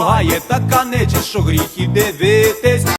шугає така нечисть, що гріх і дивитись.